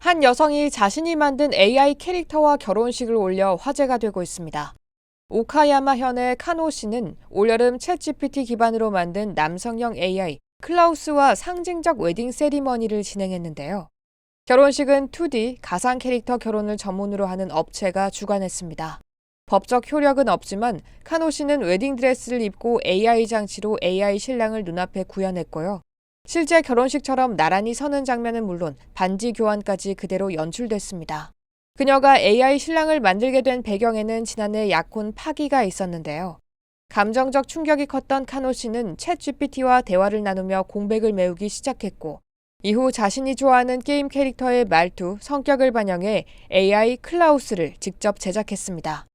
한 여성이 자신이 만든 AI 캐릭터와 결혼식을 올려 화제가 되고 있습니다. 오카야마 현의 카노 씨는 올여름 챗GPT 기반으로 만든 남성형 AI 클라우스와 상징적 웨딩 세리머니를 진행했는데요. 결혼식은 2D 가상 캐릭터 결혼을 전문으로 하는 업체가 주관했습니다. 법적 효력은 없지만 카노 씨는 웨딩 드레스를 입고 AI 장치로 AI 신랑을 눈앞에 구현했고요. 실제 결혼식처럼 나란히 서는 장면은 물론 반지 교환까지 그대로 연출됐습니다. 그녀가 AI 신랑을 만들게 된 배경에는 지난해 약혼 파기가 있었는데요. 감정적 충격이 컸던 카노 씨는 챗 GPT와 대화를 나누며 공백을 메우기 시작했고, 이후 자신이 좋아하는 게임 캐릭터의 말투, 성격을 반영해 AI 클라우스를 직접 제작했습니다.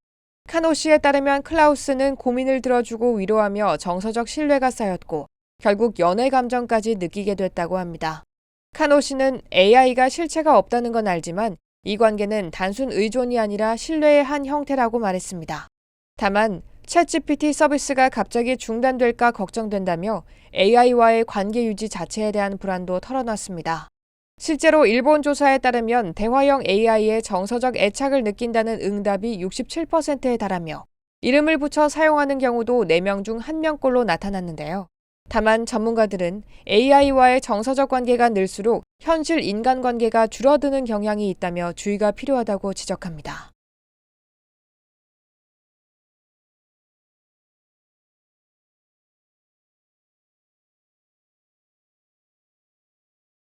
카노 씨에 따르면 클라우스는 고민을 들어주고 위로하며 정서적 신뢰가 쌓였고, 결국 연애 감정까지 느끼게 됐다고 합니다. 카노 씨는 AI가 실체가 없다는 건 알지만 이 관계는 단순 의존이 아니라 신뢰의 한 형태라고 말했습니다. 다만 챗GPT 서비스가 갑자기 중단될까 걱정된다며 AI와의 관계 유지 자체에 대한 불안도 털어놨습니다. 실제로 일본 조사에 따르면 대화형 AI의 정서적 애착을 느낀다는 응답이 67%에 달하며 이름을 붙여 사용하는 경우도 4명 중 1명꼴로 나타났는데요. 다만 전문가들은 AI와의 정서적 관계가 늘수록 현실 인간 관계가 줄어드는 경향이 있다며 주의가 필요하다고 지적합니다.